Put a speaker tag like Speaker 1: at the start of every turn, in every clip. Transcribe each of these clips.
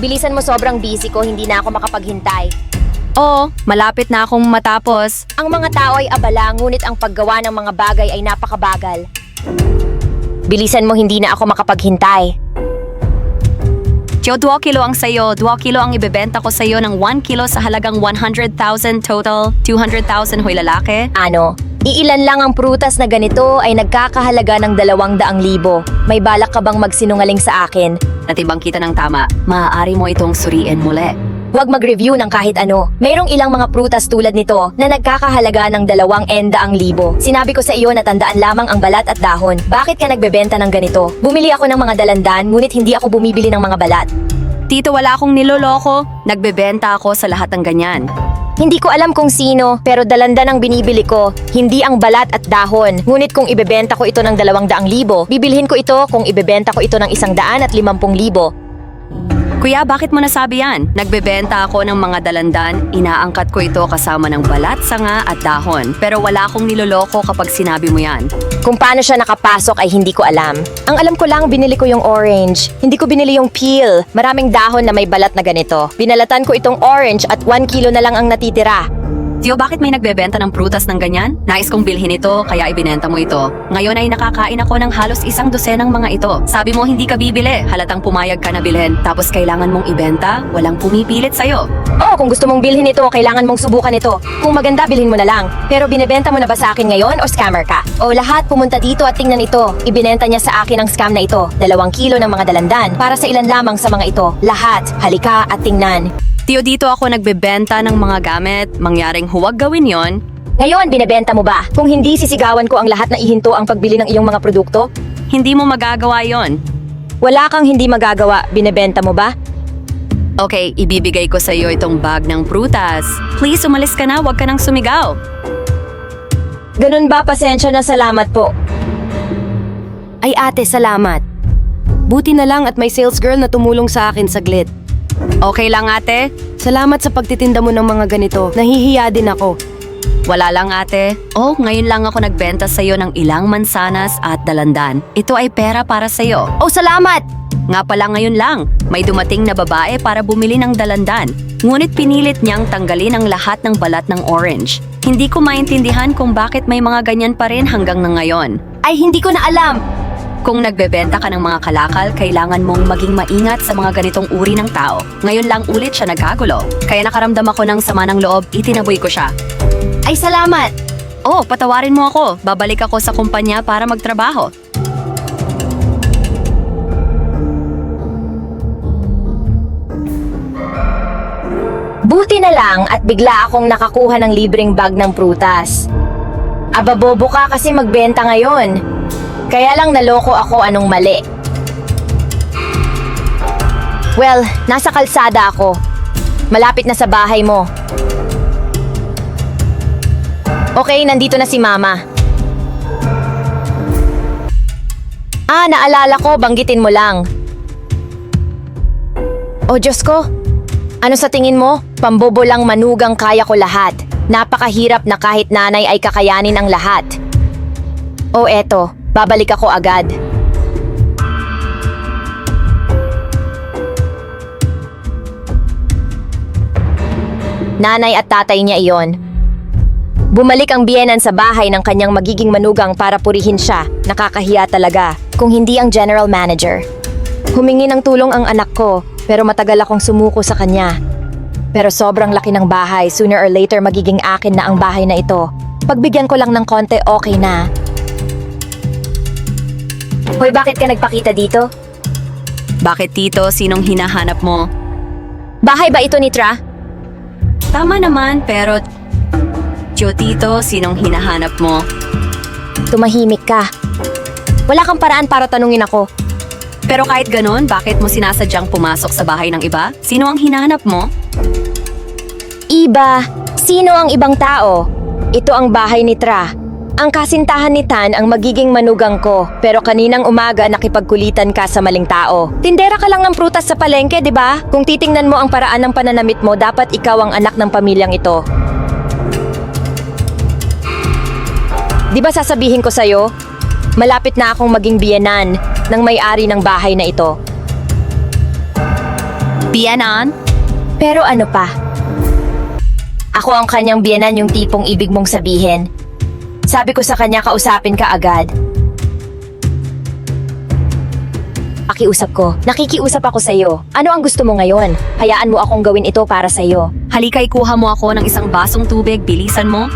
Speaker 1: Bilisan mo sobrang busy ko, hindi na ako makapaghintay.
Speaker 2: Oo, malapit na akong matapos.
Speaker 1: Ang mga tao ay abala, ngunit ang paggawa ng mga bagay ay napakabagal. Bilisan mo, hindi na ako makapaghintay.
Speaker 2: Tio, 2 kilo ang sayo. 2 kilo ang ibebenta ko sa'yo ng 1 kilo sa halagang 100,000 total. 200,000 hoy lalaki.
Speaker 1: Ano? Iilan lang ang prutas na ganito ay nagkakahalaga ng dalawang daang libo. May balak ka bang magsinungaling sa akin?
Speaker 2: Natibang kita ng tama. Maaari mo itong suriin muli.
Speaker 1: Huwag mag-review ng kahit ano. Mayroong ilang mga prutas tulad nito na nagkakahalaga ng dalawang enda ang libo. Sinabi ko sa iyo na tandaan lamang ang balat at dahon. Bakit ka nagbebenta ng ganito? Bumili ako ng mga dalandan ngunit hindi ako bumibili ng mga balat.
Speaker 2: Tito, wala akong niloloko. Nagbebenta ako sa lahat ng ganyan.
Speaker 1: Hindi ko alam kung sino, pero dalanda ang binibili ko, hindi ang balat at dahon. Ngunit kung ibebenta ko ito ng 200,000, bibilhin ko ito kung ibebenta ko ito ng 150,000.
Speaker 2: Kuya, bakit mo nasabi yan? Nagbebenta ako ng mga dalandan, inaangkat ko ito kasama ng balat, sanga at dahon. Pero wala akong niloloko kapag sinabi mo yan.
Speaker 1: Kung paano siya nakapasok ay hindi ko alam. Ang alam ko lang, binili ko yung orange. Hindi ko binili yung peel. Maraming dahon na may balat na ganito. Binalatan ko itong orange at 1 kilo na lang ang natitira.
Speaker 2: Tio, bakit may nagbebenta ng prutas ng ganyan? Nais kong bilhin ito, kaya ibinenta mo ito. Ngayon ay nakakain ako ng halos isang dosenang mga ito. Sabi mo hindi ka bibili, halatang pumayag ka na bilhin. Tapos kailangan mong ibenta, walang pumipilit sa'yo.
Speaker 1: Oo, kung gusto mong bilhin ito, kailangan mong subukan ito. Kung maganda, bilhin mo na lang. Pero binebenta mo na ba sa akin ngayon o scammer ka? O lahat, pumunta dito at tingnan ito. Ibinenta niya sa akin ang scam na ito. Dalawang kilo ng mga dalandan para sa ilan lamang sa mga ito. Lahat, halika at tingnan.
Speaker 2: Tio, dito ako nagbebenta ng mga gamit. Mangyaring huwag gawin yon.
Speaker 1: Ngayon, binebenta mo ba? Kung hindi, sisigawan ko ang lahat na ihinto ang pagbili ng iyong mga produkto?
Speaker 2: Hindi mo magagawa yon.
Speaker 1: Wala kang hindi magagawa, binebenta mo ba?
Speaker 2: Okay, ibibigay ko sa iyo itong bag ng prutas. Please, umalis ka na, huwag ka nang sumigaw.
Speaker 1: Ganun ba, pasensya na salamat po. Ay ate, salamat. Buti na lang at may sales girl na tumulong sa akin saglit.
Speaker 2: Okay lang ate?
Speaker 1: Salamat sa pagtitinda mo ng mga ganito. Nahihiya din ako.
Speaker 2: Wala lang ate. Oh, ngayon lang ako nagbenta sa iyo ng ilang mansanas at dalandan. Ito ay pera para sa iyo.
Speaker 1: Oh, salamat!
Speaker 2: Nga pala ngayon lang, may dumating na babae para bumili ng dalandan. Ngunit pinilit niyang tanggalin ang lahat ng balat ng orange. Hindi ko maintindihan kung bakit may mga ganyan pa rin hanggang na ngayon.
Speaker 1: Ay, hindi ko na alam.
Speaker 2: Kung nagbebenta ka ng mga kalakal, kailangan mong maging maingat sa mga ganitong uri ng tao. Ngayon lang ulit siya nagkagulo. Kaya nakaramdam ako ng sama ng loob, itinaboy ko siya.
Speaker 1: Ay, salamat!
Speaker 2: Oh, patawarin mo ako. Babalik ako sa kumpanya para magtrabaho.
Speaker 1: Buti na lang at bigla akong nakakuha ng libreng bag ng prutas. Aba bobo ka kasi magbenta ngayon. Kaya lang naloko ako anong mali. Well, nasa kalsada ako. Malapit na sa bahay mo. Okay, nandito na si Mama. Ah, naalala ko, banggitin mo lang. Oh, Diyos ko. Ano sa tingin mo? Pambobo lang manugang kaya ko lahat. Napakahirap na kahit nanay ay kakayanin ang lahat. O eto, babalik ako agad. Nanay at tatay niya iyon. Bumalik ang biyenan sa bahay ng kanyang magiging manugang para purihin siya. Nakakahiya talaga, kung hindi ang general manager. Humingi ng tulong ang anak ko, pero matagal akong sumuko sa kanya. Pero sobrang laki ng bahay, sooner or later magiging akin na ang bahay na ito. Pagbigyan ko lang ng konti, okay na. Hoy, bakit ka nagpakita dito?
Speaker 2: Bakit tito, sinong hinahanap mo?
Speaker 1: Bahay ba ito ni Tra?
Speaker 2: Tama naman, pero... Tio tito, sinong hinahanap mo?
Speaker 1: Tumahimik ka. Wala kang paraan para tanungin ako.
Speaker 2: Pero kahit ganon, bakit mo sinasadyang pumasok sa bahay ng iba? Sino ang hinahanap mo?
Speaker 1: Iba, sino ang ibang tao? Ito ang bahay ni Tra. Ang kasintahan ni Tan ang magiging manugang ko, pero kaninang umaga nakipagkulitan ka sa maling tao. Tindera ka lang ng prutas sa palengke, di ba? Kung titingnan mo ang paraan ng pananamit mo, dapat ikaw ang anak ng pamilyang ito. Di ba sasabihin ko sa'yo? Malapit na akong maging biyenan ng may-ari ng bahay na ito.
Speaker 2: Biyanan?
Speaker 1: Pero ano pa? Ako ang kanyang biyanan yung tipong ibig mong sabihin. Sabi ko sa kanya kausapin ka agad. Pakiusap ko. Nakikiusap ako sa'yo. Ano ang gusto mo ngayon? Hayaan mo akong gawin ito para sa'yo.
Speaker 2: Halika ikuha mo ako ng isang basong tubig, bilisan mo.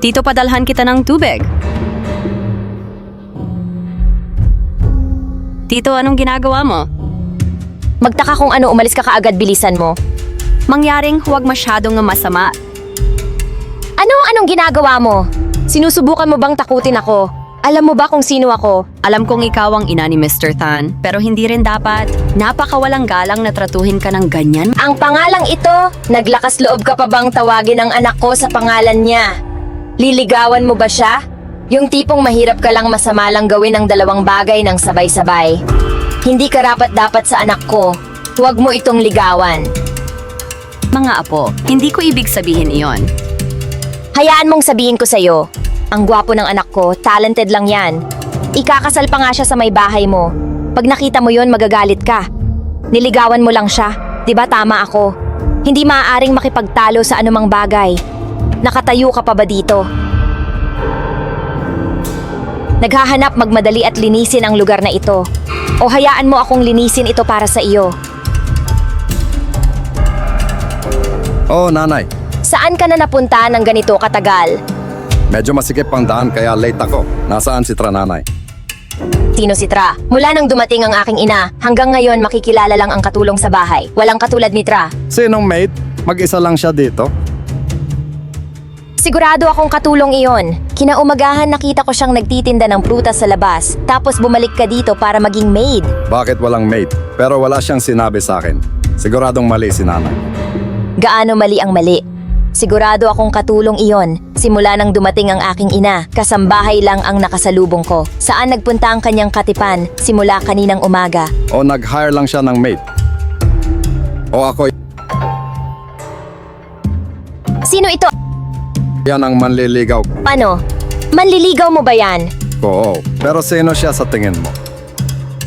Speaker 2: Tito, padalhan kita ng tubig. Tito, anong ginagawa mo?
Speaker 1: Magtaka kung ano umalis ka kaagad bilisan mo.
Speaker 2: Mangyaring huwag masyadong masama.
Speaker 1: Ano anong ginagawa mo? Sinusubukan mo bang takutin ako? Alam mo ba kung sino ako?
Speaker 2: Alam kong ikaw ang ina ni Mr. Tan, pero hindi rin dapat. Napakawalang galang na tratuhin ka ng ganyan.
Speaker 1: Ang pangalang ito, naglakas loob ka pa bang tawagin ang anak ko sa pangalan niya? Liligawan mo ba siya? Yung tipong mahirap ka lang masama lang gawin ang dalawang bagay ng sabay-sabay. Hindi ka rapat dapat sa anak ko. Huwag mo itong ligawan.
Speaker 2: Mga apo, hindi ko ibig sabihin iyon.
Speaker 1: Hayaan mong sabihin ko sa'yo, ang gwapo ng anak ko, talented lang yan. Ikakasal pa nga siya sa may bahay mo. Pag nakita mo yon magagalit ka. Niligawan mo lang siya. 'Di ba tama ako? Hindi maaaring makipagtalo sa anumang bagay. Nakatayo ka pa ba dito? Naghahanap magmadali at linisin ang lugar na ito. O hayaan mo akong linisin ito para sa iyo.
Speaker 3: Oo, nanay.
Speaker 1: Saan ka na napunta ng ganito katagal?
Speaker 3: Medyo masikip ang daan kaya late ako. Nasaan si Trananay?
Speaker 1: Tino si Tra. Mula nang dumating ang aking ina, hanggang ngayon makikilala lang ang katulong sa bahay. Walang katulad ni Tra.
Speaker 3: Sinong mate? Mag-isa lang siya dito?
Speaker 1: Sigurado akong katulong iyon. Kinaumagahan nakita ko siyang nagtitinda ng prutas sa labas, tapos bumalik ka dito para maging maid.
Speaker 3: Bakit walang mate? Pero wala siyang sinabi sa akin. Siguradong mali si nanay.
Speaker 1: Gaano mali ang mali? Sigurado akong katulong iyon. Simula nang dumating ang aking ina, kasambahay lang ang nakasalubong ko. Saan nagpunta ang kanyang katipan simula kaninang umaga?
Speaker 3: O nag-hire lang siya ng mate? O ako
Speaker 1: Sino ito?
Speaker 3: yan ang manliligaw
Speaker 1: Ano? Manliligaw mo ba yan?
Speaker 3: Oo. Pero sino siya sa tingin mo?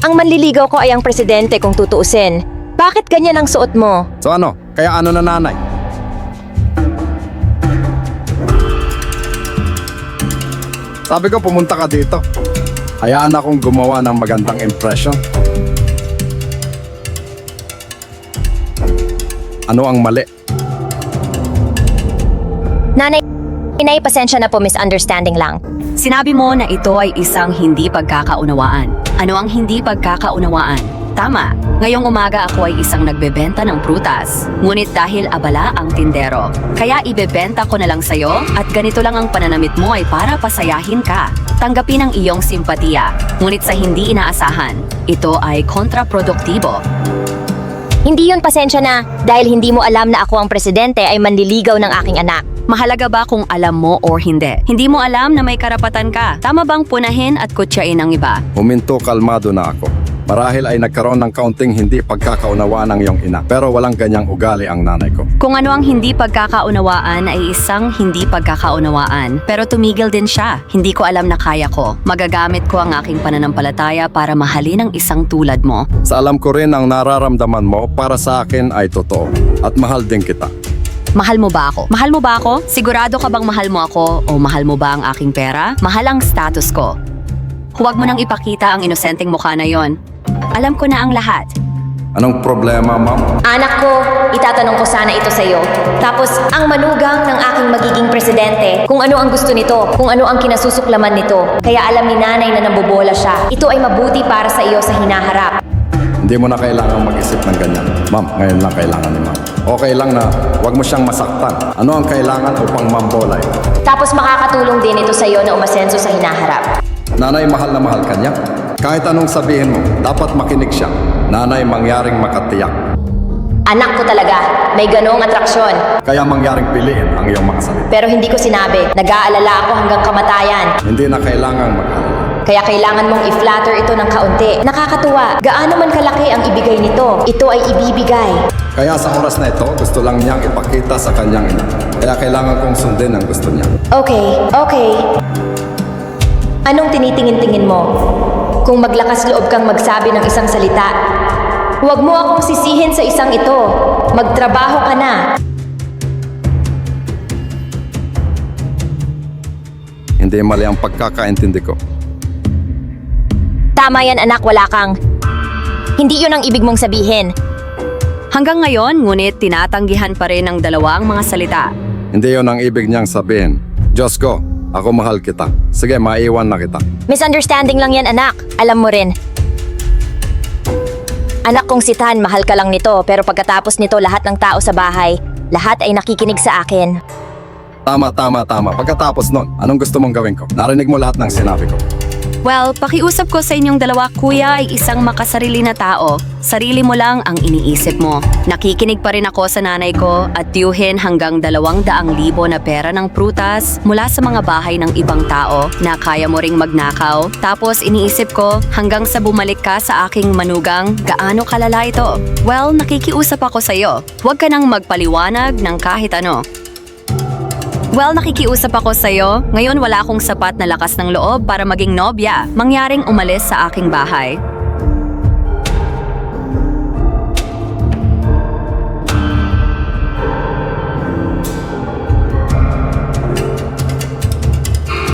Speaker 1: Ang manliligaw ko ay ang presidente kung tutuusin. Bakit ganyan ang suot mo?
Speaker 3: So ano? Kaya ano na nanay? Sabi ko pumunta ka dito. Hayaan akong gumawa ng magandang impression. Ano ang mali?
Speaker 1: Nanay, inay, pasensya na po, misunderstanding lang.
Speaker 2: Sinabi mo na ito ay isang hindi pagkakaunawaan. Ano ang hindi pagkakaunawaan? Tama, ngayong umaga ako ay isang nagbebenta ng prutas. Ngunit dahil abala ang tindero, kaya ibebenta ko na lang sa'yo at ganito lang ang pananamit mo ay para pasayahin ka. Tanggapin ang iyong simpatiya, ngunit sa hindi inaasahan, ito ay kontraproduktibo.
Speaker 1: Hindi yun pasensya na, dahil hindi mo alam na ako ang presidente ay manliligaw ng aking anak.
Speaker 2: Mahalaga ba kung alam mo or hindi? Hindi mo alam na may karapatan ka. Tama bang punahin at kutsain ang iba?
Speaker 3: Huminto kalmado na ako. Marahil ay nagkaroon ng kaunting hindi pagkakaunawaan ng iyong ina. Pero walang ganyang ugali ang nanay ko.
Speaker 2: Kung ano ang hindi pagkakaunawaan ay isang hindi pagkakaunawaan. Pero tumigil din siya. Hindi ko alam na kaya ko. Magagamit ko ang aking pananampalataya para mahalin ang isang tulad mo.
Speaker 3: Sa alam ko rin ang nararamdaman mo para sa akin ay totoo. At mahal din kita.
Speaker 2: Mahal mo ba ako? Mahal mo ba ako? Sigurado ka bang mahal mo ako o mahal mo ba ang aking pera? Mahal ang status ko. Huwag mo nang ipakita ang inosenteng mukha na yon. Alam ko na ang lahat.
Speaker 3: Anong problema, ma'am?
Speaker 1: Anak ko, itatanong ko sana ito sa iyo. Tapos, ang manugang ng aking magiging presidente, kung ano ang gusto nito, kung ano ang kinasusuklaman nito. Kaya alam ni nanay na nabobola siya. Ito ay mabuti para sa iyo sa hinaharap.
Speaker 3: Hindi mo na kailangang mag-isip ng ganyan. Ma'am, ngayon lang kailangan ni ma'am. Okay lang na huwag mo siyang masaktan. Ano ang kailangan upang mambolay?
Speaker 1: Tapos makakatulong din ito sa iyo na umasenso sa hinaharap.
Speaker 3: Nanay, mahal na mahal ka niya. Kahit anong sabihin mo, dapat makinig siya. Nanay, mangyaring makatiyak.
Speaker 1: Anak ko talaga, may ganong atraksyon.
Speaker 3: Kaya mangyaring piliin ang iyong mga salita.
Speaker 1: Pero hindi ko sinabi, nag-aalala ako hanggang kamatayan.
Speaker 3: Hindi na kailangang mag-alala.
Speaker 1: Kaya kailangan mong i-flatter ito ng kaunti. Nakakatuwa, gaano man kalaki ang ibigay nito, ito ay ibibigay.
Speaker 3: Kaya sa oras na ito, gusto lang niyang ipakita sa kanyang ina. Kaya kailangan kong sundin ang gusto niya.
Speaker 1: Okay, okay. Anong tinitingin-tingin mo? kung maglakas loob kang magsabi ng isang salita. Huwag mo akong sisihin sa isang ito. Magtrabaho ka na.
Speaker 3: Hindi mali ang pagkakaintindi ko.
Speaker 1: Tama yan anak, wala kang. Hindi yun ang ibig mong sabihin.
Speaker 2: Hanggang ngayon, ngunit tinatanggihan pa rin ng dalawang mga salita.
Speaker 3: Hindi yon ang ibig niyang sabihin. Diyos ko, ako mahal kita. Sige, maiwan na kita.
Speaker 1: Misunderstanding lang yan anak. Alam mo rin. Anak kong si Tan, mahal ka lang nito pero pagkatapos nito lahat ng tao sa bahay, lahat ay nakikinig sa akin.
Speaker 3: Tama, tama, tama. Pagkatapos nun, anong gusto mong gawin ko? Narinig mo lahat ng sinabi ko.
Speaker 2: Well, pakiusap ko sa inyong dalawa, kuya ay isang makasarili na tao. Sarili mo lang ang iniisip mo. Nakikinig pa rin ako sa nanay ko at tiyuhin hanggang dalawang daang libo na pera ng prutas mula sa mga bahay ng ibang tao na kaya mo ring magnakaw. Tapos iniisip ko hanggang sa bumalik ka sa aking manugang, gaano kalala ito? Well, nakikiusap ako sa iyo. Huwag ka nang magpaliwanag ng kahit ano. Well, nakikiusap ako sa'yo. Ngayon wala akong sapat na lakas ng loob para maging nobya. Mangyaring umalis sa aking bahay.